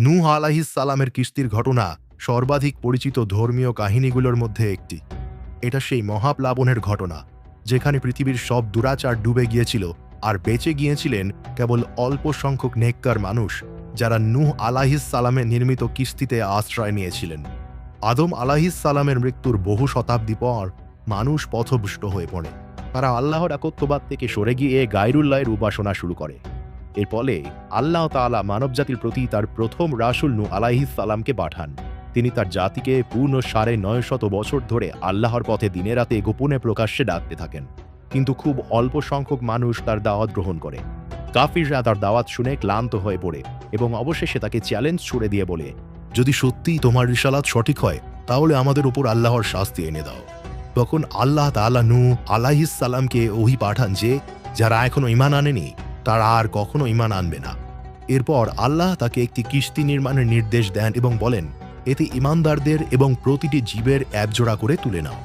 নূহ আলাহিস সালামের কিস্তির ঘটনা সর্বাধিক পরিচিত ধর্মীয় কাহিনীগুলোর মধ্যে একটি। এটা সেই মহাপ্লাবনের ঘটনা, যেখানে পৃথিবীর সব দুরাচার ডুবে গিয়েছিল আর বেঁচে গিয়েছিলেন কেবল অল্প সংখ্যক নেককার মানুষ যারা নূহ আলাহিস সালামের নির্মিত কিস্তিতে আশ্রয় নিয়েছিলেন। আদম আলাহিস সালামের মৃত্যুর বহু শতাব্দী পর মানুষ পথভুষ্ট হয়ে পড়ে। তারা আল্লাহর একত্ববাদ থেকে সরে গিয়ে গায়রুল্লাহের উপাসনা শুরু করে। এর ফলে আল্লাহ তাআলা মানবজাতির প্রতি তার প্রথম রাসুল নু আলাইহিস সালামকে পাঠান। তিনি তার জাতিকে পূর্ণ সাড়ে নয় শত বছর ধরে আল্লাহর পথে দিনে রাতে গোপনে প্রকাশ্যে ডাকতে থাকেন। কিন্তু খুব অল্প সংখ্যক মানুষ তার দাওয়াত গ্রহণ করে। কাফিররা তার দাওয়াত শুনে ক্লান্ত হয়ে পড়ে এবং অবশেষে তাকে চ্যালেঞ্জ ছুড়ে দিয়ে বলে, যদি সত্যিই তোমার রিসালাত সঠিক হয়, তাহলে আমাদের উপর আল্লাহর শাস্তি এনে দাও। তখন আল্লাহ তাআলা নূ আলাইহিস সালামকে ওহি পাঠান যে, যারা এখনও ইমান আনেনি তারা আর কখনো ইমান আনবে না। এরপর আল্লাহ তাকে একটি কিস্তি নির্মাণের নির্দেশ দেন এবং বলেন, এতে ইমানদারদের এবং প্রতিটি জীবের একজোড়া করে তুলে নাও।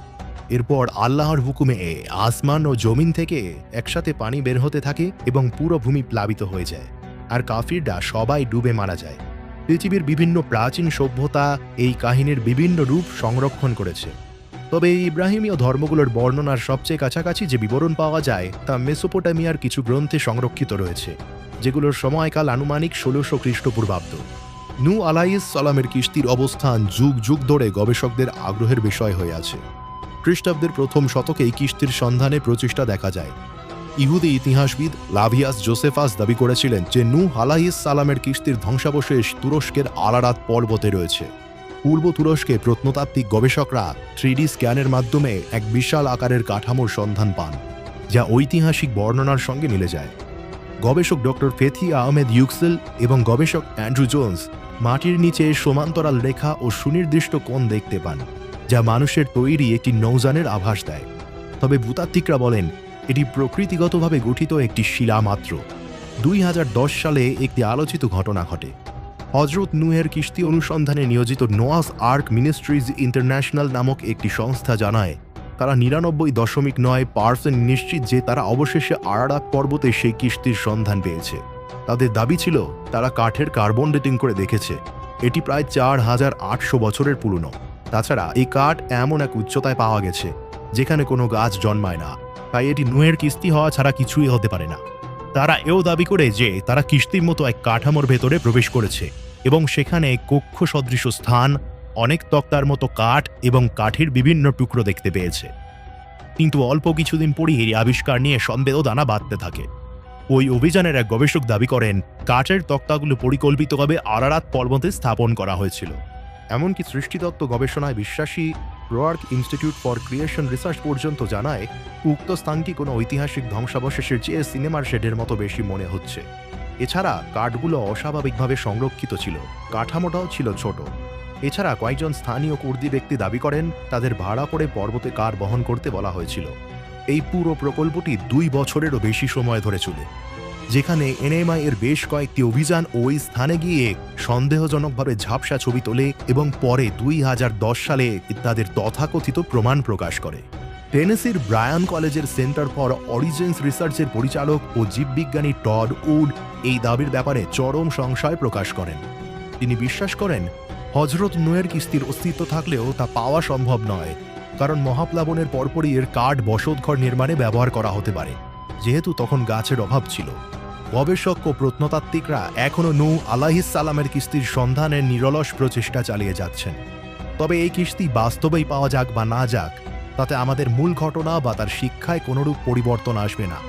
এরপর আল্লাহর হুকুমে আসমান ও জমিন থেকে একসাথে পানি বের হতে থাকে এবং পুরো ভূমি প্লাবিত হয়ে যায়, আর কাফিররা সবাই ডুবে মারা যায়। পৃথিবীর বিভিন্ন প্রাচীন সভ্যতা এই কাহিনীর বিভিন্ন রূপ সংরক্ষণ করেছে। তবে এই ইব্রাহিমীয় ধর্মগুলোর বর্ণনার সবচেয়ে কাছাকাছি যে বিবরণ পাওয়া যায়, তা মেসোপোটামিয়ার কিছু গ্রন্থে সংরক্ষিত রয়েছে, যেগুলোর সময়কাল আনুমানিক ষোলোশো খ্রিস্টপূর্বাব্দ। নু আলাইস সালামের কিস্তির অবস্থান যুগ যুগ ধরে গবেষকদের আগ্রহের বিষয় হয়ে আছে। খ্রিস্টাব্দের প্রথম শতকেই কিস্তির সন্ধানে প্রচেষ্টা দেখা যায়। ইহুদি ইতিহাসবিদ লাভিয়াস জোসেফাস দাবি করেছিলেন যে নু আলাইস সালামের কিস্তির ধ্বংসাবশেষ তুরস্কের আলারাত পর্বতে রয়েছে। পূর্ব তুরস্কে প্রত্নতাত্ত্বিক গবেষকরা থ্রিডি স্ক্যানের মাধ্যমে এক বিশাল আকারের কাঠামোর সন্ধান পান, যা ঐতিহাসিক বর্ণনার সঙ্গে মিলে যায়। গবেষক ডক্টর ফেথি আহমেদ ইউক্সেল এবং গবেষক অ্যান্ড্রু জোন্স মাটির নিচে সমান্তরাল রেখা ও সুনির্দিষ্ট কোণ দেখতে পান, যা মানুষের তৈরি একটি নৌযানের আভাস দেয়। তবে ভূতাত্ত্বিকরা বলেন, এটি প্রকৃতিগতভাবে গঠিত একটি শিলা মাত্র দুই হাজার দশ সালে একটি আলোচিত ঘটনা ঘটে। হজরত নুহের কিস্তি অনুসন্ধানে নিয়োজিত নোয়াস আর্ক মিনিস্ট্রিজ ইন্টারন্যাশনাল নামক একটি সংস্থা জানায়, তারা নিরানব্বই দশমিক নয় পার্সেন্ট নিশ্চিত যে তারা অবশেষে আরারাত পর্বতে সেই কিস্তির সন্ধান পেয়েছে। তাদের দাবি ছিল, তারা কাঠের কার্বন ডেটিং করে দেখেছে। এটি প্রায় চার হাজার আটশো বছরের পুরনো। তাছাড়া এই কাঠ এমন এক উচ্চতায় পাওয়া গেছে, যেখানে কোনো গাছ জন্মায় না। তাই এটি নুহের কিস্তি হওয়া ছাড়া কিছুই হতে পারে না। তারা এও দাবি করে যে তারা কিস্তির মতো এক কাঠামোর ভেতরে প্রবেশ করেছে এবং সেখানে কক্ষ সদৃশ স্থান, অনেক তক্তার মতো কাঠ এবং কাঠের বিভিন্ন টুকরো দেখতে পেয়েছে। কিন্তু অল্প কিছুদিন পরই এই আবিষ্কার নিয়ে সন্দেহ দানা বাঁধতে থাকে। ওই অভিযানের এক গবেষক দাবি করেন, কাঠের তক্তাগুলো পরিকল্পিতভাবে আরারাত পর্বতে স্থাপন করা হয়েছিল। এমনকি সৃষ্টিতত্ত্ব গবেষণায় বিশ্বাসী রোয়ার্ক ইনস্টিটিউট ফর ক্রিয়েশন রিসার্চ পর্যন্ত জানায়, উক্ত স্থানটি কোনো ঐতিহাসিক ধ্বংসাবশেষের চেয়ে সিনেমার শেডের মতো বেশি মনে হচ্ছে। এছাড়া কাঠগুলো অস্বাভাবিকভাবে সংরক্ষিত ছিল, কাঠামোটাও ছিল ছোট। এছাড়া কয়েকজন স্থানীয় কুর্দি ব্যক্তি দাবি করেন, তাদের ভাড়া করে পর্বতে কার বহন করতে বলা হয়েছিল। এই পুরো প্রকল্পটি দুই বছরেরও বেশি সময় ধরে চলে। যেখানে এনএমআই এর বেশ কয়েকটি অভিযান ওই স্থানে গিয়ে সন্দেহজনকভাবে ঝাপসা ছবি তোলে এবং পরে দুই হাজার দশ সালে তাদের তথাকথিত প্রমাণ প্রকাশ করে। টেনেসির ব্রায়ান কলেজের সেন্টার ফর অরিজিনস রিসার্চের পরিচালক ও জীববিজ্ঞানী টড উড এই দাবির ব্যাপারে চরম সংশয় প্রকাশ করেন। তিনি বিশ্বাস করেন, হজরত নোয়ের কিস্তির অস্তিত্ব থাকলেও তা পাওয়া সম্ভব নয়, কারণ মহাপ্লাবনের পরপরই এর কাঠ বসতঘর নির্মাণে ব্যবহার করা হতে পারে। যেহেতু তখন গাছের অভাব ছিল। গবেষক ও প্রত্নতাত্ত্বিকরা এখনও নু সালামের কিস্তির সন্ধানের নিরলস প্রচেষ্টা চালিয়ে যাচ্ছেন। তবে এই কিস্তি বাস্তবেই পাওয়া যাক বা না যাক, তাতে আমাদের মূল ঘটনা বা তার শিক্ষায় কোনোরূপ পরিবর্তন আসবে না।